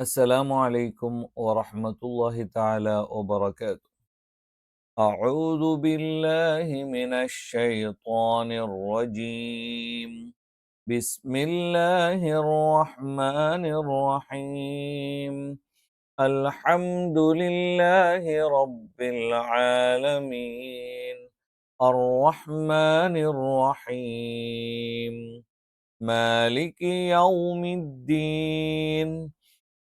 السلام عليكم ورحمة الله تعالى وبركاته. أعوذ بالله من الشيطان الرجيم. بسم الله الرحمن الرحيم. الحمد لله رب العالمين. الرحمن الرحيم. مالك يوم الدين.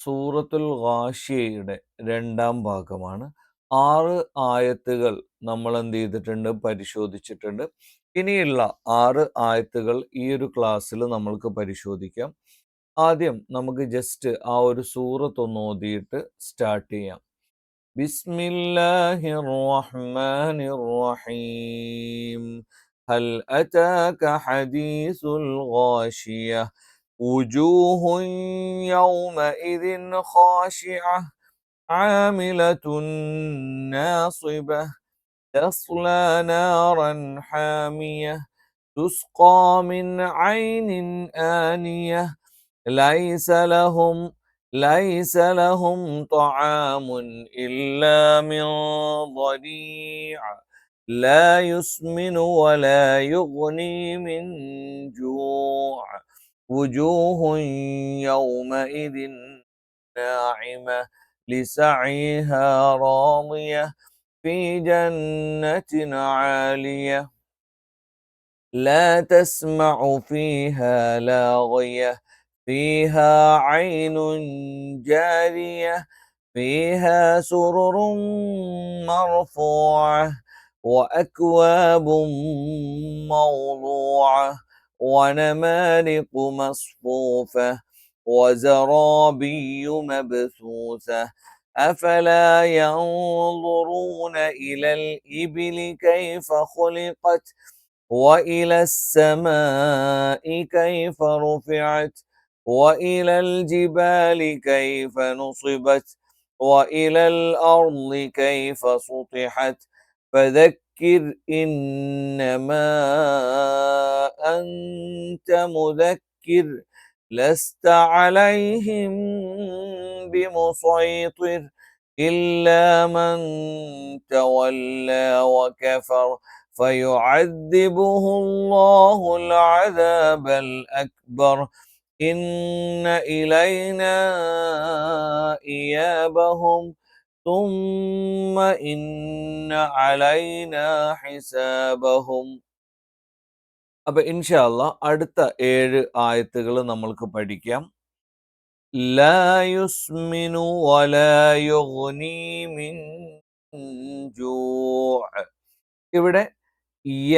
സൂറത്തുൽ ഗാഷിയയുടെ രണ്ടാം ഭാഗമാണ്. ആറ് ആയത്തുകൾ നമ്മൾ എന്ത് ചെയ്തിട്ടുണ്ട്? പരിശോധിച്ചിട്ടുണ്ട്. ഇനിയുള്ള ആറ് ആയത്തുകൾ ഈ ഒരു ക്ലാസ്സിൽ നമ്മൾക്ക് പരിശോധിക്കാം. ആദ്യം നമുക്ക് ജസ്റ്റ് ആ ഒരു സൂറത്ത് ഒന്ന് ഓതിയിട്ട് സ്റ്റാർട്ട് ചെയ്യാം. ബിസ്മില്ലാഹിർ റഹ്മാനിർ റഹീം ഹൽ അതാക ഹദീസുൽ ഗാഷിയ. وجوه يومئذ خاشعة عاملة ناصبة تصلى نارا حامية تسقى من عين آنية ليس لهم ليس لهم طعام إلا من ضريع لا يسمن ولا يغني من جوع. وجوه يومئذ ناعمة لسعيها راضية في جنة عالية. لا تسمع فيها لاغية فيها عين جارية فيها سرر مرفوعة وأكواب موضوعة. ونمارق مصفوفة وزرابي مبثوثة. أفلا ينظرون إلى الإبل كيف خلقت وإلى السماء كيف رفعت وإلى الجبال كيف نصبت وإلى الأرض كيف سطحت. فذكر إنما أنت مذكر لست عليهم بمسيطر إلا من تولى وكفر. فيعذبه الله العذاب الأكبر. إن إلينا إيابهم. ثم إن علينا حسابهم അപ്പൊ ഇൻഷാല്ല അടുത്ത ഏഴ് ആയത്തുകൾ നമ്മൾക്ക് പഠിക്കാം ലായുസ്മിനു വലായുഗ്നി മിൻ ജൂഅ്. ഇവിടെ യ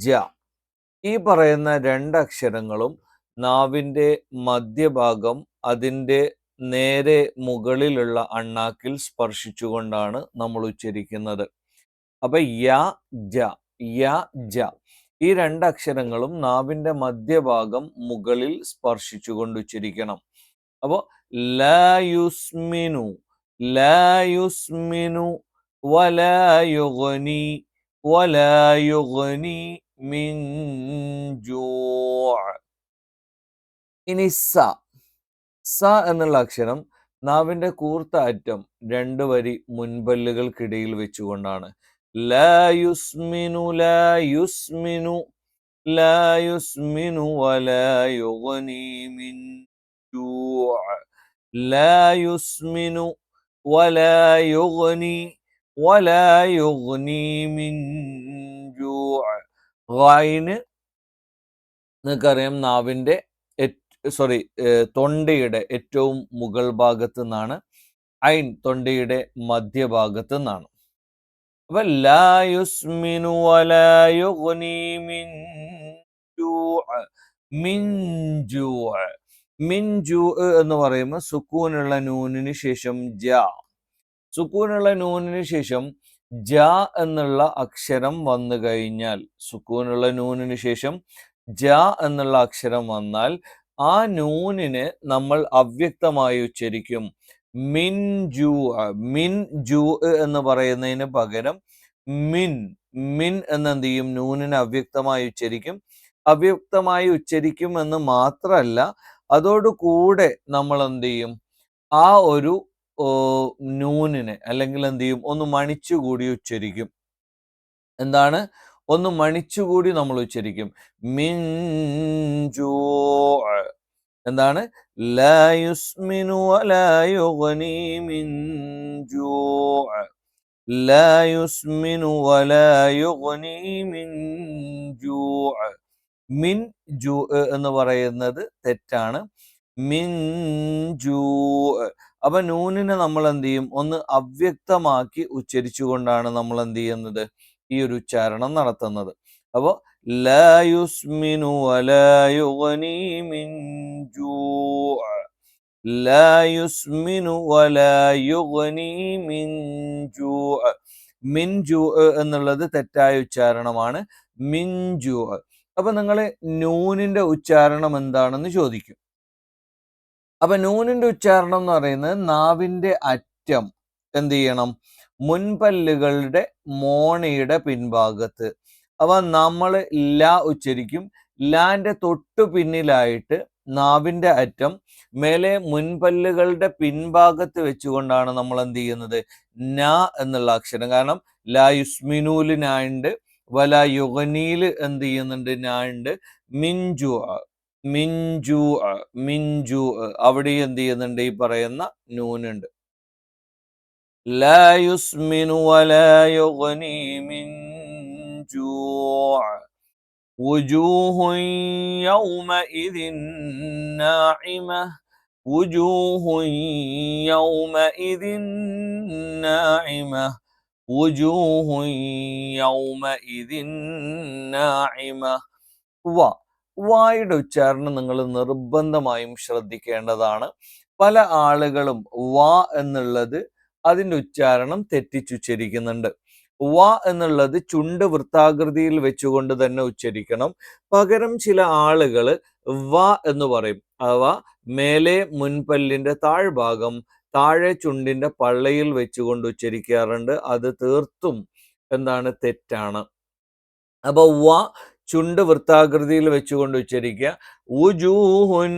ജ ഈ പറയുന്ന രണ്ടക്ഷരങ്ങളും നാവിൻ്റെ മധ്യഭാഗം അതിൻ്റെ നേരെ മുകളിലുള്ള അണ്ണാക്കിൽ സ്പർശിച്ചുകൊണ്ടാണ് നമ്മൾ ഉച്ചരിക്കുന്നത്. അപ്പൊ യ ജ യ ജ. ഈ രണ്ടക്ഷരങ്ങളും നാവിന്റെ മധ്യഭാഗം മുകളിൽ സ്പർശിച്ചുകൊണ്ട് ഉച്ചരിക്കണം. അപ്പോ ലായുസ്മിനു ലായുസ്മിനു വലയുഗനി വലയുഗനി ജൂഅ്. ഇനി സ. സ എന്നുള്ള അക്ഷരം നാവിന്റെ കൂർത്ത അറ്റം രണ്ട് വരി മുൻപല്ലുകൾക്കിടയിൽ വെച്ചുകൊണ്ടാണ്. ലായുസ്മിനു ലായുസ്മിനു ലായുസ്മിനു വലായുഗ്നി മിൻ ജൂഅ്. ലായുസ്മിനു വലായുഗ്നി വലായുഗ്നി മിൻ ജൂഅ്. നിങ്ങൾക്കറിയാം നാവിന്റെ സോറി തൊണ്ടയുടെ ഏറ്റവും മുകൾ ഭാഗത്ത് നിന്നാണ് ഐൻ തൊണ്ടയുടെ മധ്യഭാഗത്ത് നിന്നാണ് അപ്പൊ ലായുസ്മിനു മിഞ്ചു ജൂഅ് എന്ന് പറയുമ്പോൾ സുക്കൂനുള്ള നൂനിന് ശേഷം ജ. സുക്കൂനുള്ള നൂനിന് ശേഷം ജ എന്നുള്ള അക്ഷരം വന്നു കഴിഞ്ഞാൽ സുക്കൂനുള്ള നൂനിന് ശേഷം ജ എന്നുള്ള അക്ഷരം വന്നാൽ ആ നൂനിനെ നമ്മൾ അവ്യക്തമായി ഉച്ചരിക്കും. മിൻ ജു മിൻ ജു എന്ന് പറയുന്നതിന് പകരം മിൻ മിൻ എന്നെന്ത് ചെയ്യും നൂനിനെ അവ്യക്തമായി ഉച്ചരിക്കും. അവ്യക്തമായി ഉച്ചരിക്കും എന്ന് മാത്രമല്ല അതോടുകൂടെ നമ്മൾ എന്ത് ചെയ്യും ആ ഒരു നൂനിനെ അല്ലെങ്കിൽ എന്ത് ചെയ്യും ഒന്ന് മണിച്ചുകൂടി ഉച്ചരിക്കും. എന്താണ്? ഒന്ന് മണിച്ചുകൂടി നമ്മൾ ഉച്ചരിക്കും. മിഞ്ചോ എന്താണ്? ലായുസ്മിനു വലായുഗ്നി മിഞ്ചോ ലായുസ്മിനു മിഞ്ചോ മിൻ ജൂ മിൻ ജൂ എന്ന് പറയുന്നത് തെറ്റാണ്. മിൻ ജൂ അപ്പൊ നൂനിനെ നമ്മൾ എന്ത് ചെയ്യും? ഒന്ന് അവ്യക്തമാക്കി ഉച്ചരിച്ചുകൊണ്ടാണ് നമ്മൾ എന്ത് ചെയ്യുന്നത്? ഈ ഒരു ഉച്ചാരണം നടത്തുന്നത്. അപ്പോൾ ലായുസ്മിനു ലായുസ്മിനു മിൻജു എന്നുള്ളത് തെറ്റായ ഉച്ചാരണമാണ്. മിൻജു അപ്പൊ നിങ്ങൾ നൂനിന്റെ ഉച്ചാരണം എന്താണെന്ന് ചോദിക്കും. അപ്പൊ നൂനിന്റെ ഉച്ചാരണം എന്ന് പറയുന്നത് നാവിന്റെ അറ്റം എന്ത് ചെയ്യണം? മുൻപല്ലുകളുടെ മോണയുടെ പിൻഭാഗത്ത്. അവ നമ്മൾ ല ഉച്ചരിക്കും. ലാന്റെ തൊട്ടു പിന്നിലായിട്ട് നാവിന്റെ അറ്റം മേലെ മുൻപല്ലുകളുടെ പിൻഭാഗത്ത് വെച്ചുകൊണ്ടാണ് നമ്മൾ എന്ത് ചെയ്യുന്നത്? ന എന്നുള്ള അക്ഷരം. കാരണം ലാ യുസ്മിനൂൽ നായുണ്ട് വല യുഗനീൽ എന്ത് ചെയ്യുന്നുണ്ട്? നായുണ്ട് മിഞ്ചു മിഞ്ചു മിഞ്ചു അവിടെ എന്ത് ചെയ്യുന്നുണ്ട്? ഈ പറയുന്ന നൂനുണ്ട്. لا يسمن ولا يغني من جوع وجوه يومئذ ناعمة وجوه يومئذ ناعمة وجوه يومئذ ناعمة വ വായുടെ ഉച്ചാരണം നിങ്ങൾ നിർബന്ധമായും ശ്രദ്ധിക്കേണ്ടതാണ് പല ആളുകളും വ എന്നുള്ളത് അതിന്റെ ഉച്ചാരണം തെറ്റിച്ചുച്ചരിക്കുന്നുണ്ട്. വ എന്നുള്ളത് ചുണ്ട് വൃത്താകൃതിയിൽ വെച്ചുകൊണ്ട് തന്നെ ഉച്ചരിക്കണം. പകരം ചില ആളുകൾ വ എന്ന് പറയും. അവ മേലെ മുൻപല്ലിന്റെ താഴ്ഭാഗം താഴെ ചുണ്ടിന്റെ പള്ളയിൽ വെച്ചുകൊണ്ട് ഉച്ചരിക്കാറുണ്ട്. അത് തീർത്തും എന്താണ് തെറ്റാണ്. അപ്പോൾ വ ചുണ്ട് വൃത്താകൃതിയിൽ വെച്ചുകൊണ്ട് ഉച്ചരിക്കുക. ഉജൂഹുൻ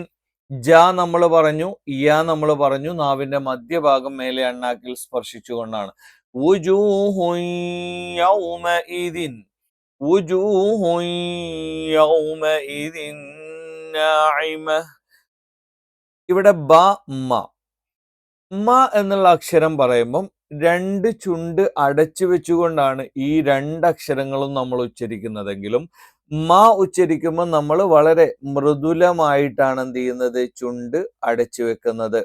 ജ നമ്മൾ പറഞ്ഞു ഇയ നമ്മൾ പറഞ്ഞു നാവിന്റെ മധ്യഭാഗം മേലെ അണ്ണാക്കിൽ സ്പർശിച്ചുകൊണ്ടാണ്. ഇവിടെ ബ മ. മ എന്നുള്ള അക്ഷരം പറയുമ്പം രണ്ട് ചുണ്ട് അടച്ചു വെച്ചുകൊണ്ടാണ് ഈ രണ്ട് അക്ഷരങ്ങളും നമ്മൾ ഉച്ചരിക്കുന്നതെങ്കിലും മ ഉച്ചരിക്കുമ്പോൾ നമ്മൾ വളരെ മൃദുലമായിട്ടാണ് എന്ത് ചെയ്യുന്നത്? ചുണ്ട് അടച്ചു വെക്കുന്നത്.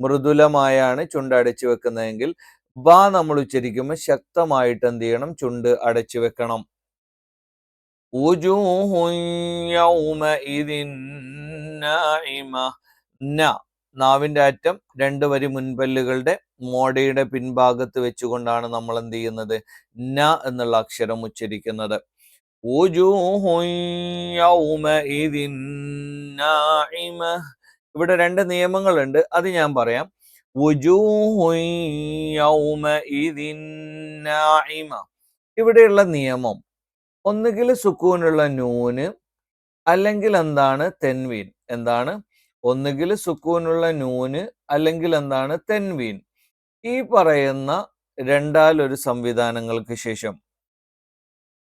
മൃദുലമായാണ് ചുണ്ട് അടച്ചു വെക്കുന്നതെങ്കിൽ ബാ നമ്മൾ ഉച്ചരിക്കുമ്പോൾ ശക്തമായിട്ട് എന്ത് ചെയ്യണം? ചുണ്ട് അടച്ചു വെക്കണം. നാവിന്റെ അറ്റം രണ്ട് വരി മുൻപല്ലുകളുടെ മോടയുടെ പിൻഭാഗത്ത് വെച്ചുകൊണ്ടാണ് നമ്മൾ എന്ത് ചെയ്യുന്നത്? ന എന്നുള്ള അക്ഷരം ഉച്ചരിക്കുന്നത്. ഇവിടെ രണ്ട് നിയമങ്ങളുണ്ട്. അത് ഞാൻ പറയാം. ഇവിടെയുള്ള നിയമം ഒന്നുകിൽ സുക്കൂനുള്ള നൂന് അല്ലെങ്കിൽ എന്താണ് തെൻവീൻ. എന്താണ്? ഒന്നുകിൽ സുക്കൂനുള്ള നൂന് അല്ലെങ്കിൽ എന്താണ് തെൻവീൻ. ഈ പറയുന്ന രണ്ടാലൊരു സംവിധാനങ്ങൾക്ക് ശേഷം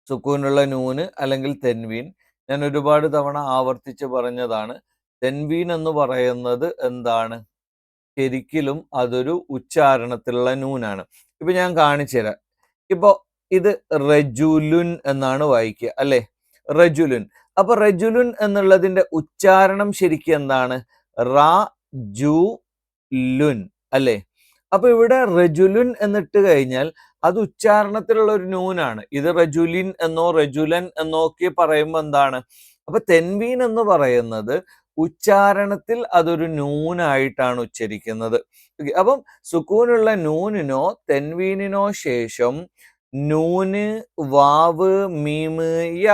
സുക്കൂനുള്ള നൂന് അല്ലെങ്കിൽ തെൻവീൻ. ഞാൻ ഒരുപാട് തവണ ആവർത്തിച്ച് പറഞ്ഞതാണ്. തെൻവീൻ എന്ന് പറയുന്നത് എന്താണ്? ശരിക്കലും അതൊരു ഉച്ചാരണത്തിലുള്ള നൂനാണ്. ഇപ്പൊ ഞാൻ കാണിച്ചു തരാം. ഇപ്പോ ഇത് റജുലുൻ എന്നാണ് വായിക്കുക അല്ലെ? റജുലുൻ. അപ്പൊ റജുലുൻ എന്നുള്ളതിന്റെ ഉച്ചാരണം ശരിക്കും എന്താണ്? റാ ജു ലുൻ അല്ലെ? അപ്പൊ ഇവിടെ റജുലുൻ എന്നിട്ട് കഴിഞ്ഞാൽ അത് ഉച്ചാരണത്തിലുള്ള ഒരു നൂനാണ്. ഇത് റജുലിൻ എന്നോ റജുലൻ എന്നോ ഒക്കെ പറയുമ്പോൾ എന്താണ്? അപ്പൊ തെൻവീൻ എന്ന് പറയുന്നത് ഉച്ചാരണത്തിൽ അതൊരു നൂനായിട്ടാണ് ഉച്ചരിക്കുന്നത്. അപ്പം സുക്കൂനുള്ള നൂനിനോ തെൻവീനിനോ ശേഷം നൂന് വാവ് മീമ് യ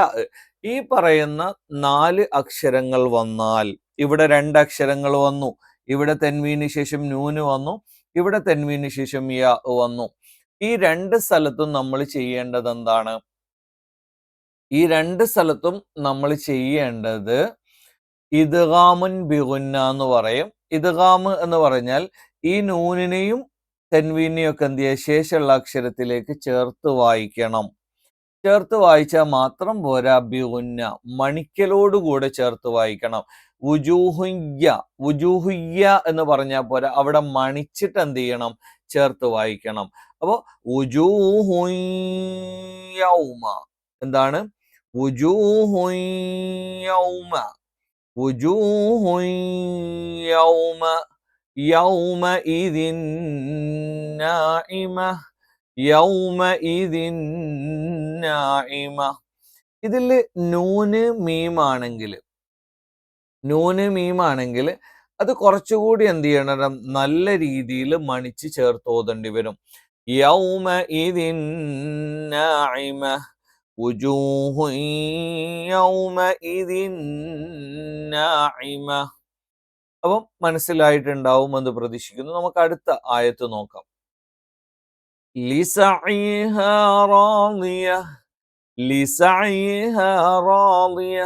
ഈ പറയുന്ന നാല് അക്ഷരങ്ങൾ വന്നാൽ ഇവിടെ രണ്ട് അക്ഷരങ്ങൾ വന്നു. ഇവിടെ തെൻവീന് ശേഷം നൂന് വന്നു. ഇവിടെ തെൻവീന് ശേഷം യ വന്നു. ഈ രണ്ട് സ്ഥലത്തും നമ്മൾ ചെയ്യേണ്ടത് എന്താണ് ഈ രണ്ട് സ്ഥലത്തും നമ്മൾ ചെയ്യേണ്ടത് ഇദ്ഗാമുൻ ബിഗുന്ന എന്ന് പറയും. ഇദ്ഗാമ് എന്ന് പറഞ്ഞാൽ ഈ നൂനിനെയും തെൻവീനെയും ഒക്കെ എന്ത് ചെയ്യുക? ശേഷമുള്ള അക്ഷരത്തിലേക്ക് ചേർത്ത് വായിക്കണം. ചേർത്ത് വായിച്ചാൽ മാത്രം പോരാ ബിഗുന്ന. മണിക്കലോടുകൂടെ ചേർത്ത് വായിക്കണം. വുജൂഹുയ്യ വുജൂഹുയ്യ എന്ന് പറഞ്ഞാൽ പോരാ. അവിടെ മണിച്ചിട്ട് എന്ത് ചെയ്യണം? ചേർത്ത് വായിക്കണം. അപ്പോൾ ഉജൂഹുയ്യൗമ എന്താണ്? ഉജൂഹുയ്യൗമ ഉജൂഹുയ്യൗമ യൗമ ഇതിൻ നായിമ യൗമ ഇതിൻ നായിമ ഇതിൽ നൂന് മീമാണെങ്കിൽ നൂന് മീമാണെങ്കിൽ അത് കുറച്ചുകൂടി എന്ത് ചെയ്യണം നല്ല രീതിയിൽ മണിച്ച് ചേർത്ത് ഓതേണ്ടി വരും യൗമ ഇതിൻ നായിമ وجوه يومئذ നാഇമ അപ്പം മനസ്സിലായിട്ടുണ്ടാവും എന്ന് പ്രതീക്ഷിക്കുന്നു നമുക്ക് അടുത്ത ആയത്ത് നോക്കാം ലിസഇഹ റാളിയ ലിസഇഹ റാളിയ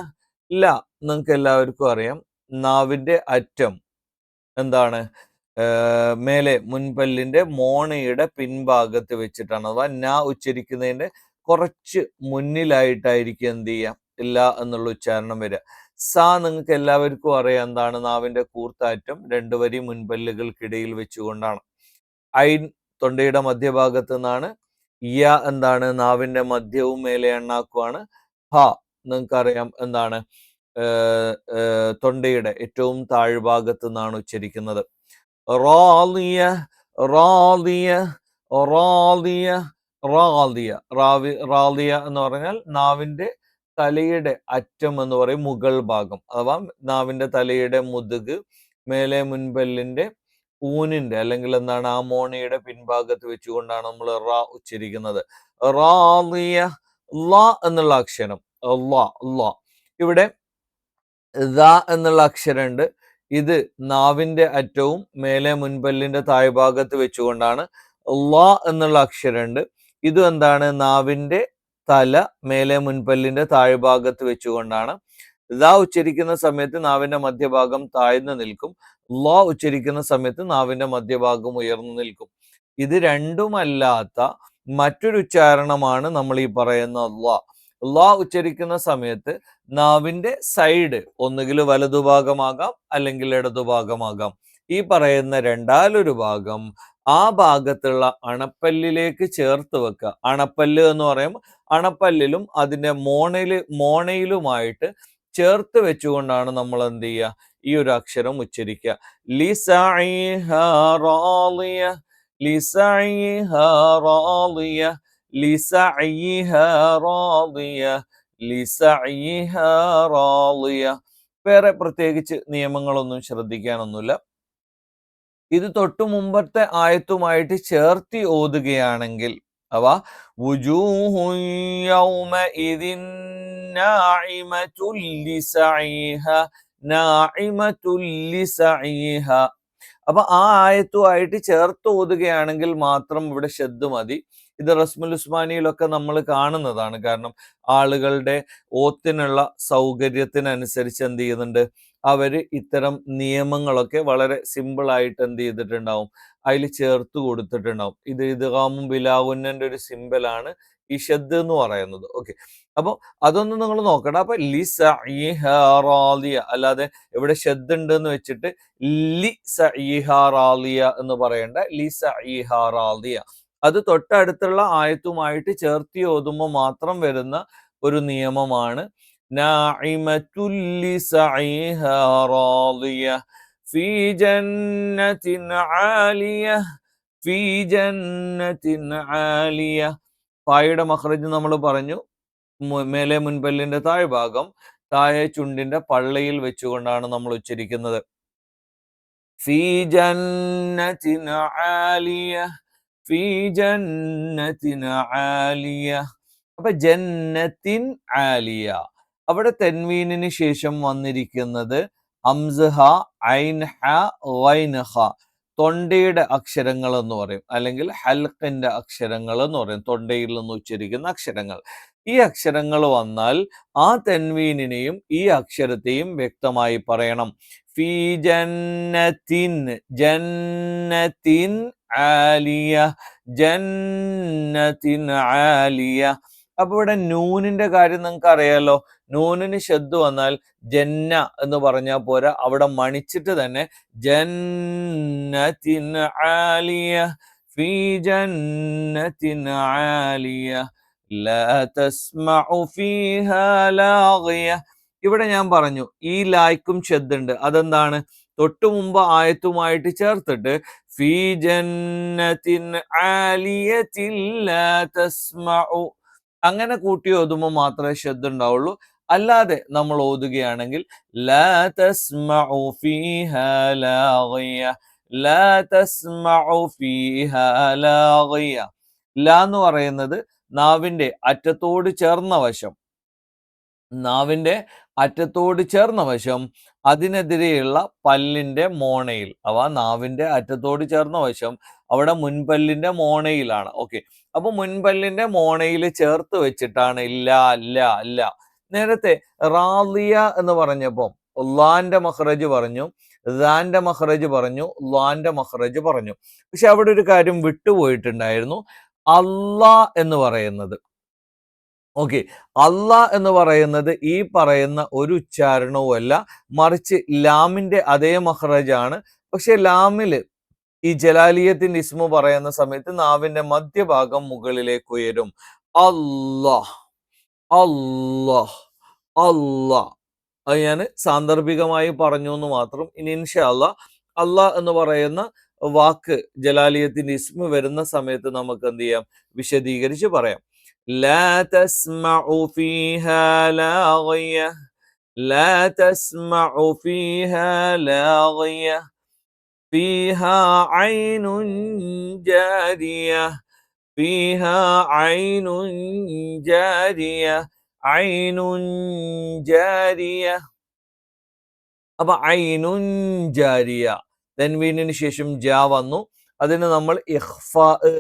ല നിങ്ങൾക്ക് എല്ലാവർക്കും അറിയാം. നാവിന്റെ അറ്റം എന്താണ്? മേലെ മുൻപല്ലിന്റെ മോണയുടെ പിൻഭാഗത്ത് വെച്ചിട്ടാണ്. അഥവാ ന ഉച്ചരിക്കുന്നതിന്റെ കുറച്ച് മുന്നിലായിട്ടായിരിക്കും എന്ത് ചെയ്യാം? ഇല്ല എന്നുള്ള ഉച്ചാരണം വരിക സ നിങ്ങൾക്ക് എല്ലാവർക്കും അറിയാം എന്താണ് നാവിന്റെ കൂർത്താറ്റം. രണ്ടു വരി മുൻപല്ലുകൾക്കിടയിൽ വെച്ചുകൊണ്ടാണ്. ഐൻ തൊണ്ടയുടെ മധ്യഭാഗത്ത് നിന്നാണ്. യ എന്താണ്? നാവിന്റെ മധ്യവും മേലെ എണ്ണാക്കുവാണ്. ഹ നിങ്ങൾക്കറിയാം എന്താണ്? തൊണ്ടയുടെ ഏറ്റവും താഴ്ഭാഗത്ത് നിന്നാണ് ഉച്ചരിക്കുന്നത്. റാലിയ റാലിയ റാലിയ റാദിയ റാവി റാദിയ എന്ന് പറഞ്ഞാൽ നാവിന്റെ തലയുടെ അറ്റം എന്ന് പറയും മുകൾ ഭാഗം. അഥവാ നാവിന്റെ തലയുടെ മുതുക് മേലെ മുൻപല്ലിന്റെ ഊനിന്റെ അല്ലെങ്കിൽ എന്താണ് ആ മോണയുടെ പിൻഭാഗത്ത് വെച്ചുകൊണ്ടാണ് നമ്മൾ റാ ഉച്ചരിക്കുന്നത്. റാദിയ ല എന്നുള്ള അക്ഷരം. ല ല ഇവിടെ ദ എന്നുള്ള അക്ഷരമുണ്ട്. ഇത് നാവിന്റെ അറ്റവും മേലെ മുൻപല്ലിന്റെ താഴ്ഭാഗത്ത് വെച്ചുകൊണ്ടാണ് ല എന്നുള്ള അക്ഷരമുണ്ട്. ഇതും എന്താണ്? നാവിന്റെ തല മേലെ മുൻപല്ലിന്റെ താഴ്ഭാഗത്ത് വെച്ചുകൊണ്ടാണ്. ദ ഉച്ചരിക്കുന്ന സമയത്ത് നാവിന്റെ മധ്യഭാഗം താഴ്ന്നു നിൽക്കും. ല ഉച്ചരിക്കുന്ന സമയത്ത് നാവിന്റെ മധ്യഭാഗം ഉയർന്നു നിൽക്കും. ഇത് രണ്ടുമല്ലാത്ത മറ്റൊരു ഉച്ചാരണമാണ് നമ്മൾ ഈ പറയുന്ന ല ല ഉച്ചരിക്കുന്ന സമയത്ത് നാവിന്റെ സൈഡ് ഒന്നുകിൽ വലതുഭാഗമാകാം അല്ലെങ്കിൽ ഇടതുഭാഗമാകാം ഈ പറയുന്ന രണ്ടാലൊരു ഭാഗം ആ ഭാഗത്തുള്ള അണപ്പല്ലിലേക്ക് ചേർത്ത് വെക്കുക. അണപ്പല്ല് എന്ന് പറയുമ്പോൾ അണപ്പല്ലിലും അതിന്റെ മോണയിൽ മോണയിലുമായിട്ട് ചേർത്ത് വെച്ചുകൊണ്ടാണ് നമ്മൾ എന്ത് ചെയ്യുക? ഈ ഒരു അക്ഷരം ഉച്ചരിക്കുക. ലിസഇഹ ലിസഇഹ ലിസഇഹ വേറെ പ്രത്യേകിച്ച് നിയമങ്ങളൊന്നും ശ്രദ്ധിക്കാനൊന്നുമില്ല. ഇത് തൊട്ടു മുമ്പത്തെ ആയത്തുമായിട്ട് ചേർത്തി ഓതുകയാണെങ്കിൽ അവ അപ്പൊ ആ ആയത്തുമായിട്ട് ചേർത്ത് ഓതുകയാണെങ്കിൽ മാത്രം ഇവിടെ ശബ്ദ മതി ഇത് റസ്മുൽ ഉസ്മാനിയിലൊക്കെ നമ്മൾ കാണുന്നതാണ്. കാരണം ആളുകളുടെ ഓത്തിനുള്ള സൗകര്യത്തിനനുസരിച്ച് എന്ത് ചെയ്യുന്നുണ്ട്? അവർ ഇത്തരം നിയമങ്ങളൊക്കെ വളരെ സിമ്പിളായിട്ട് എന്ത് ചെയ്തിട്ടുണ്ടാവും? അതിൽ ചേർത്ത് കൊടുത്തിട്ടുണ്ടാവും. ഇത് ഇദ്ഗാമും ബിലാവുന്നന്റെ ഒരു സിമ്പിളാണ് ഇഷദ് എന്ന് പറയുന്നത്. ഓക്കെ. അപ്പോൾ അതൊന്നും നിങ്ങൾ നോക്കണ്ട. അപ്പൊ ലിസ അല്ലാതെ എവിടെ ഷെദ് ഉണ്ട് എന്ന് വെച്ചിട്ട് ലി സഈഹാറാലിയ എന്ന് പറയണ്ട. ലിസ ഈഹാറാലിയ അത് തൊട്ടടുത്തുള്ള ആയത്തുമായിട്ട് ചേർത്തി ഓതുമ്പോൾ മാത്രം വരുന്ന ഒരു നിയമമാണ് ناعمة لسعيها راضية في جنة عالية في جنة عالية പായുടെ മഹ്റജ് നമ്മൾ പറഞ്ഞു മേലെ മുൻപല്ലിന്റെ താഴ്ഭാഗം താഴെ ചുണ്ടിന്റെ പള്ളയിൽ വെച്ചുകൊണ്ടാണ് നമ്മൾ ഉച്ചരിക്കുന്നത് ഫീ ജന്നത്തിൻ ആലിയ ആലിയ. അപ്പൊ ജന്നത്തിൻ ആലിയ. അവിടെ തെൻവീനിന് ശേഷം വന്നിരിക്കുന്നത് അംസഹ ഐൻഹ വൈൻഹ തൊണ്ടയുടെ അക്ഷരങ്ങൾ എന്ന് പറയും. അല്ലെങ്കിൽ ഹൽക്കിന്റെ അക്ഷരങ്ങൾ എന്ന് പറയും. തൊണ്ടയിൽ നിന്ന് ഉച്ചരിക്കുന്ന അക്ഷരങ്ങൾ. ഈ അക്ഷരങ്ങൾ വന്നാൽ ആ തെൻവീനിനെയും ഈ അക്ഷരത്തെയും വ്യക്തമായി പറയണം. ഫീ ജന്നത്തിൻ ജന്നത്തിൻ ആലിയ ജന്നത്തിൻ ആലിയ. അപ്പൊ ഇവിടെ നൂനിന്റെ കാര്യം നിങ്ങൾക്ക് അറിയാലോ നൂനിന് ശബ്ദ വന്നാൽ ജന്ന എന്ന് പറഞ്ഞാൽ പോരാ. അവിടെ മണിച്ചിട്ട് തന്നെ ജന്നത്തിൻ ആലിയ ഫീ ജന്നത്തിൻ ആലിയ ഇവിടെ ഞാൻ പറഞ്ഞു ഈ ലായ്ക്കും ഷെദ്ദുണ്ട് അതെന്താണ്? തൊട്ടു മുമ്പ് ആയത്തുമായിട്ട് ചേർത്തിട്ട് ഫീ ജന്നത്തിൻ ആലിയത്തില്ല തസ്മഉ. അങ്ങനെ കൂട്ടി ഒതുമ്പോൾ മാത്രമേ ഉണ്ടാവുള്ളൂ. അല്ലാതെ നമ്മൾ ഓതുകയാണെങ്കിൽ ലാ തസ്മഉ ലാ തസ്മഉ എന്ന് പറയുന്നത് നാവിന്റെ അറ്റത്തോട് ചേർന്ന വശം. നാവിന്റെ അറ്റത്തോട് ചേർന്ന വശം അതിനെതിരെയുള്ള പല്ലിന്റെ മോണയിൽ അവ നാവിന്റെ അറ്റത്തോട് ചേർന്ന വശം അവിടെ മുൻപല്ലിന്റെ മോണയിലാണ്. ഓക്കെ. അപ്പൊ മുൻപല്ലിന്റെ മോണയിൽ ചേർത്ത് വെച്ചിട്ടാണ് ഇല്ല അല്ല അല്ല നേരത്തെ റാലിയ എന്ന് പറഞ്ഞപ്പോൾ ലാന്റെ മഹ്റജ് പറഞ്ഞു ദാന്റെ മഹ്റജ് പറഞ്ഞു ലാന്റെ മഹ്റജ് പറഞ്ഞു. പക്ഷെ അവിടെ ഒരു കാര്യം വിട്ടുപോയിട്ടുണ്ടായിരുന്നു. അള്ളാ എന്ന് പറയുന്നത്. ഓക്കെ അല്ല എന്ന് പറയുന്നത് ഈ പറയുന്ന ഒരു ഉച്ചാരണവും അല്ല. മറിച്ച് ലാമിന്റെ അതേ മഹ്റജാണ് പക്ഷെ ലാമിൽ ഈ ജലാലിയത്തിന്റെ ഇസ്മു പറയുന്ന സമയത്ത് നാവിന്റെ മധ്യഭാഗം മുകളിലേക്ക് ഉയരും. അല്ലാഹ് അല്ലാഹ് അല്ലാഹ് അത് ഞാൻ സാന്ദർഭികമായി പറഞ്ഞു എന്ന് മാത്രം ഇനി ഇൻഷല്ല അള്ളാഹ് എന്ന് പറയുന്ന വാക്ക് ജലാലിയത്തിന്റെ ഇസ്മു വരുന്ന സമയത്ത് നമുക്ക് എന്ത് ചെയ്യാം വിശദീകരിച്ച് പറയാം لا تسمع فيها لاغية لا تسمع فيها لاغية فيها عين جارية فيها عين جارية عين جارية അപ്പൊ ഐനുൻ ജാരിയ തെൻവീനിന് ശേഷം ജാ വന്നു അതിന് നമ്മൾ ഇഹ്ഫ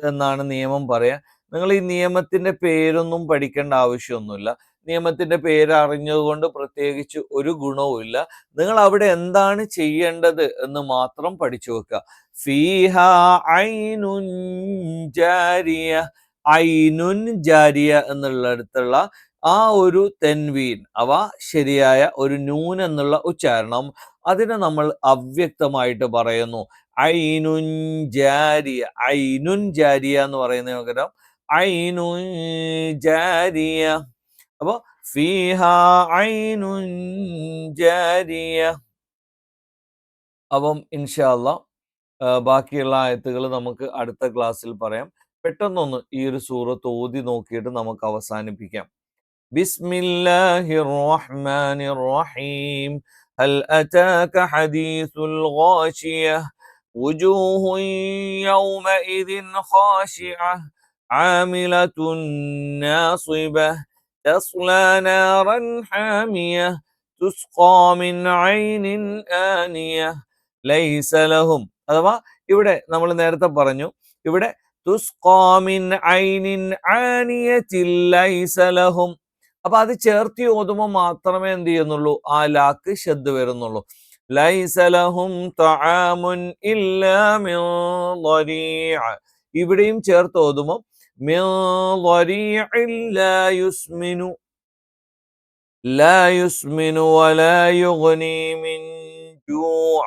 എന്നാണ് നിയമം പറയാ നിങ്ങൾ ഈ നിയമത്തിന്റെ പേരൊന്നും പഠിക്കേണ്ട ആവശ്യമൊന്നുമില്ല നിയമത്തിന്റെ പേര് അറിഞ്ഞതുകൊണ്ട് പ്രത്യേകിച്ച് ഒരു ഗുണവുമില്ല നിങ്ങൾ അവിടെ എന്താണ് ചെയ്യേണ്ടത് എന്ന് മാത്രം പഠിച്ചു വെക്കുക ഫീഹ ഐനുൻ ജാരിയ ഐനുൻ ജാരിയ എന്നുള്ളിടത്തുള്ള ആ ഒരു തെൻവീൻ അവ ശരിയായ ഒരു നൂൻ എന്നുള്ള ഉച്ചാരണം അതിനെ നമ്മൾ അവ്യക്തമായിട്ട് പറയുന്നു. ഐനുൻ ജാരിയ ഐനുൻ ജാരിയ എന്ന് പറയുന്ന പകരം ഐനുൻ ജാരിയ. അപ്പൊ ഫീഹ ഐനുൻ ജാരിയ. അപ്പം ഇൻഷാല്ല ബാക്കിയുള്ള ആയത്തുകൾ നമുക്ക് അടുത്ത ക്ലാസ്സിൽ പറയാം പെട്ടെന്നൊന്ന് ഈ ഒരു സൂറത്ത് ഓതി നോക്കിയിട്ട് നമുക്ക് അവസാനിപ്പിക്കാം ബിസ്മില്ലാഹിർ റഹ്മാനിർ റഹീം هل أتاك حديث الغاشية وجوه يومئذ خاشعة عاملة ناصبة تصلى نارا حامية تسقى من عين آنية ليس لهم അഥവാ ഇവിടെ നമ്മൾ നേരത്തെ പറഞ്ഞു ഇവിടെ തുസ്കാമിൻ ഐനിൻ ആനിയത്തിൽ ലൈസ ലഹും. അപ്പൊ അത് ചേർത്തി ഓതുമ്പോൾ മാത്രമേ എന്ത് ചെയ്യുന്നുള്ളൂ? ആ ലാക്ക് ശ്രദ്ധ വരുന്നുള്ളൂ. ലൈസലഹും തആമുൻ ഇല്ലാ മിൻ ളരീഅ. ഇവിടെയും ചേർത്ത് ഓതുമ്പോൾ മിൻ ളരീഇൻ ലാ ലാ യുസ്മിനു വലാ യുഗ്നി മിൻ ജൂഅ.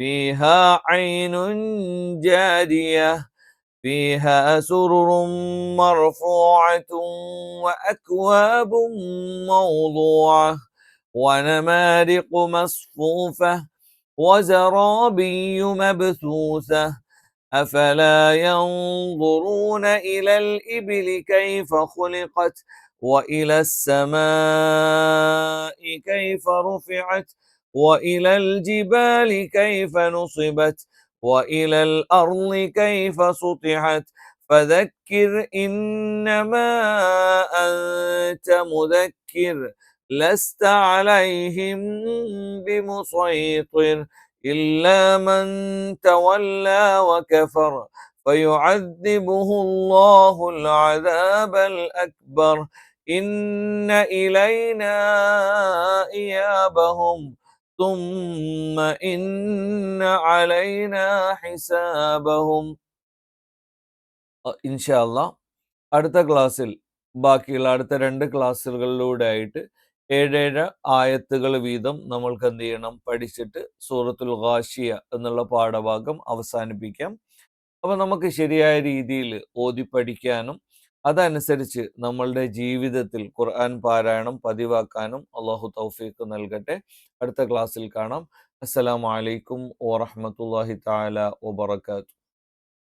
فيها عين جارية فيها سرر مرفوعة وأكواب موضوعة ونمارق مصفوفة وزرابي مبثوثة. أفلا ينظرون إلى الإبل كيف خلقت وإلى السماء كيف رفعت وإلى الجبال كيف نصبت وإلى الأرض كيف سطحت. فذكر إنما أنت مذكر لست عليهم بمسيطر إلا من تولى وكفر. فيعذبه الله العذاب الأكبر. إن إلينا إيابهم. ثم إن علينا حسابهم ഇൻഷാല്ല അടുത്ത ക്ലാസ്സിൽ ബാക്കിയുള്ള അടുത്ത രണ്ട് ക്ലാസ്സുകളിലൂടെ ആയിട്ട് ഏഴേഴ് ആയത്തുകൾ വീതം നമ്മൾക്ക് എന്ത് ചെയ്യണം പഠിച്ചിട്ട് സൂറത്തുൽ ഗാഷിയ എന്നുള്ള പാഠഭാഗം അവസാനിപ്പിക്കാം അപ്പോൾ നമുക്ക് ശരിയായ രീതിയിൽ ഓതി പഠിക്കാനും അതനുസരിച്ച് നമ്മളുടെ ജീവിതത്തിൽ ഖുർആൻ പാരായണം പതിവാക്കാനും അള്ളാഹു തൗഫീഖ് നൽകട്ടെ. അടുത്ത ക്ലാസ്സിൽ കാണാം. അസ്സലാമു അലൈക്കും വറഹ്മത്തുള്ളാഹി തആല വബറകാതുഹു.